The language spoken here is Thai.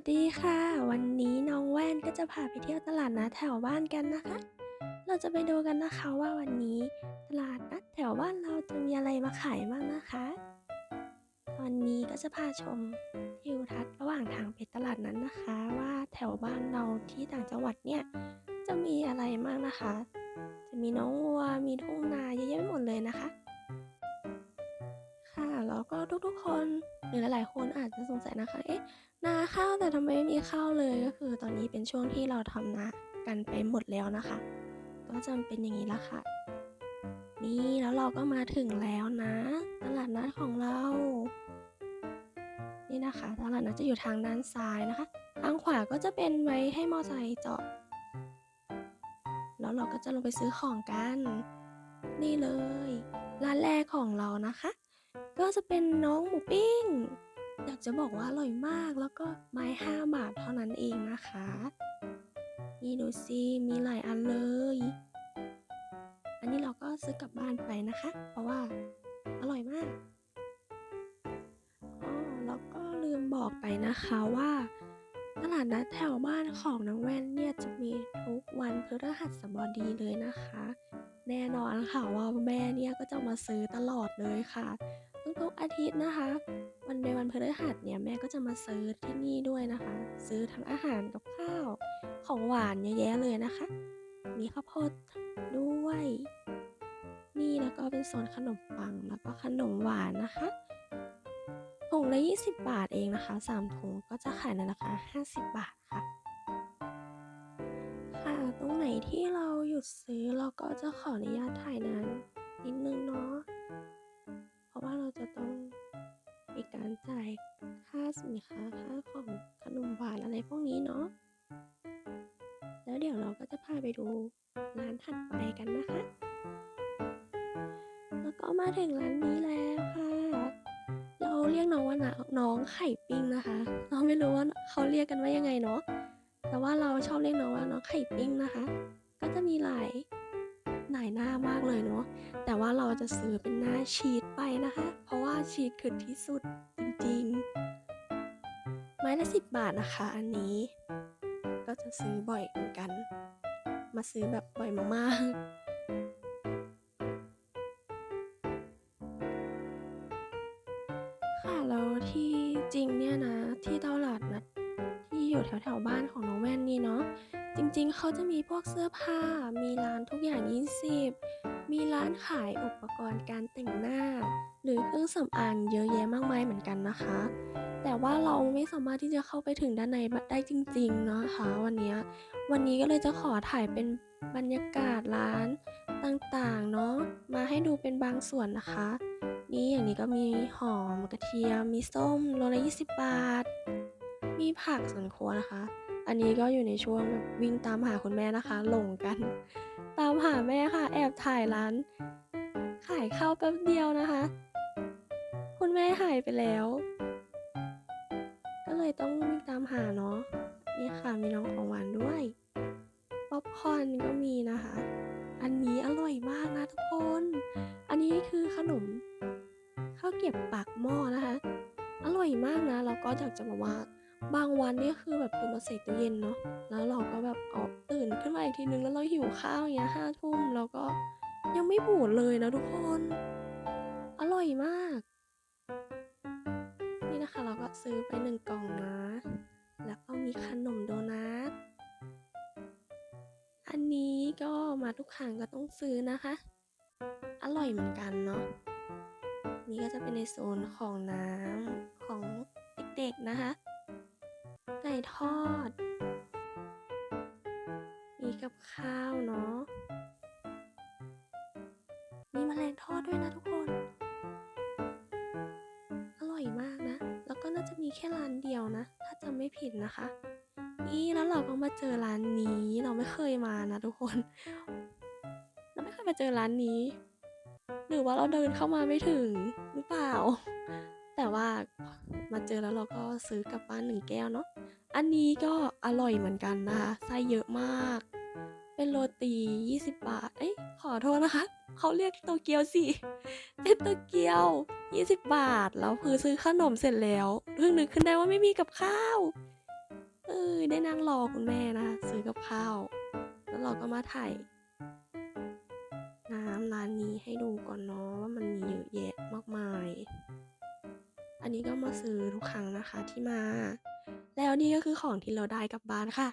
สดีค่ะ วันนี้น้องแว่นก็จะพาไปเที่ยวตลาดนัดแถวบ้านกันนะคะ เราจะไปดูกันนะคะว่าวันนี้ตลาดนัดแถวบ้านเราจะมีอะไรมาขายบ้างนะคะวันนี้ก็จะพาชมทิวทัศน์ระหว่างทางไปตลาดนั้นนะคะ ว่าแถวบ้านเราที่ต่างจังหวัดเนี่ยจะมีอะไรบ้างนะคะ จะมีน้องวัวมีทุ่งนาเยอะแยะไปหมดเลยนะคะ ก็ทุกๆ คนหรือหลายๆคนอาจจะสงสัยนะคะ เอ๊ะนาข้าวแต่ทำไมไม่มีข้าวเลยก็คือ ตอนนี้เป็นช่วงที่เราทำนากันไปหมดแล้วนะคะ ก็จะเป็นอย่างนี้ละค่ะ นี่แล้วเราก็มาถึงแล้วนะ ตลาดนัดของเรา นี่นะคะ ตลาดนัดจะอยู่ทางด้านซ้ายนะคะ ทางขวาก็จะเป็นไว้ให้มอไซค์จอดแล้วเราก็จะลงไปซื้อของกัน นี่เลย ร้านแรกของเรานะคะ ก็จะเป็นน้องหมูปิ้ง อยากจะบอกว่าอร่อยมากแล้วก็ไม้ห้าบาทเท่านั้นเองนะคะ นี่ดูสิมีหลายอันเลย อันนี้เราก็ซื้อกลับบ้านไปนะคะ เพราะว่าอร่อยมากอ๋อแล้วก็ลืมบอกไปนะคะว่าตลาดนัดแถวบ้านของน้องแว่นเนี่ยจะมีทุกวันพฤหัสบดีเลยนะคะ แน่นอนค่ะว่าแม่เนี่ยก็จะมาซื้อตลอดเลยค่ะ ทุกอาทิตย์นะคะ วันในวันพฤหัสเนี่ยแม่ก็จะมาซื้อที่นี่ด้วยนะคะ ซื้อทั้งอาหารกับข้าวของหวานเยอะแยะเลยนะคะ มีข้าวโพดด้วย นี่แล้วก็เป็นโซนขนมปังแล้วก็ขนมหวานนะคะถุงละ 20 บาทเองนะคะ3ถุงก็จะขายในราคา 50 บาทค่ะค่ะ ตรงไหนที่เราหยุดซื้อเราก็จะขออนุญาตถ่ายนานนิดนึงเนาะะว่าเราจะต้องมีการจ่ายค่าสินค้าค่าของขนมหวานอะไรพวกนี้เนาะแล้วเดี๋ยวเราก็จะพาไปดูร้านถัดไปกันนะคะ แล้วก็มาถึงร้านนี้แล้วค่ะ เราเรียกน้องว่าน้องไข่ปิ้งนะคะ เราไม่รู้ว่าเขาเรียกกันว่ายังไงเนาะ แต่ว่าเราชอบเรียกน้องว่าน้องไข่ปิ้งนะคะ ก็จะมีหลายายหน้ามากเลยเนาะแต่ว่าเราจะซื้อเป็นหน้าชีสไปนะคะ เพราะว่าชีสคือที่สุดจริงๆ ไม้ละสิบบาทนะคะ อันนี้ ก็จะซื้อบ่อยเหมือนกัน มาซื้อแบบบ่อยมากๆค่ะแล้วที่จริงเนี่ยนะที่ตลาดนัดที่อยู่แถวๆบ้านของน้องแว่นนี่เนาะ จริงๆ เขาจะมีพวกเสื้อผ้า มีร้านทุกอย่าง 20 มีร้านขายอุปกรณ์การแต่งหน้า หรือเครื่องสำอางเยอะแยะมากมายเหมือนกันนะคะ แต่ว่าเราไม่สามารถที่จะเข้าไปถึงด้านในได้จริงๆนะคะ วันนี้วันนี้ก็เลยจะขอถ่ายเป็นบรรยากาศร้านต่างๆเนาะมาให้ดูเป็นบางส่วนนะคะ นี่อย่างนี้ก็มีหอมกระเทียมมีส้มโลละ20 บาท มีผักสวนครัวนะคะ อันนี้ก็อยู่ในช่วงแบบวิ่งตามหาคุณแม่นะคะ หลงกัน ตามหาแม่ค่ะ แอบถ่ายร้าน ขายข้าวแป๊บเดียวนะคะ คุณแม่หายไปแล้ว ก็เลยต้องวิ่งตามหาเนาะนี่ค่ะมีน้องของหวานด้วยป๊อปคอร์นก็มีนะคะ อันนี้อร่อยมากนะทุกคน อันนี้คือขนมข้าวเกรียบปากหม้อนะคะ อร่อยมากนะแล้วก็อยากจะบอกว่า บางวันเนี่ยคือแบบตื่นมาใส่ตู้เย็นเนาะแล้วเราก็แบบออกตื่นขึ้นมาอีกทีนึงแล้วเราหิวข้าวอย่างเงี้ยห้าทุ่มแล้วก็ยังไม่บูดเลยนะทุกคน อร่อยมาก นี่นะคะเราก็ซื้อไปหนึ่งกล่องนะ แล้วก็มีขนมโดนัทอันนี้ก็มาทุกครั้งก็ต้องซื้อนะคะ อร่อยเหมือนกันเนาะนี่ก็จะเป็นในโซนของน้ำของเด็กๆนะคะ ไก่ทอด มีกับข้าวเนาะ มีมแมลงทอดด้วยนะทุกคน อร่อยมากนะ แล้วก็น่าจะมีแค่ร้านเดียวนะ ถ้าจำไม่ผิดนะคะ นี่แล้วเราก็มาเจอร้านนี้ เราไม่เคยมานะทุกคน เราไม่เคยมาเจอร้านนี้ หรือว่าเราเดินเข้ามาไม่ถึงหรือเปล่าแต่ว่ามาเจอแล้วเราก็ซื้อกลับบ้านหนึ่งแก้วเนาะ อันนี้ก็อร่อยเหมือนกันนะคะไส้เยอะมาก เป็นโรตี 20 บาท เอ้ยขอโทษนะคะ เขาเรียกโตเกียวสิ เป็นโตเกียว 20 บาท แล้วคือซื้อขนมเสร็จแล้วเพิ่งนึกขึ้นได้ว่าไม่มีกับข้าว เออได้นั่งรอคุณแม่นะซื้อกับข้าว แล้วเราก็มาถ่ายน้ำร้านนี้ให้ดูก่อนเนาะว่ามันมีเยอะแยะมากมาย อันนี้ก็มาซื้อทุกครั้งนะคะที่มา แล้วนี่ก็คือของที่เราได้กลับบ้านค่ะ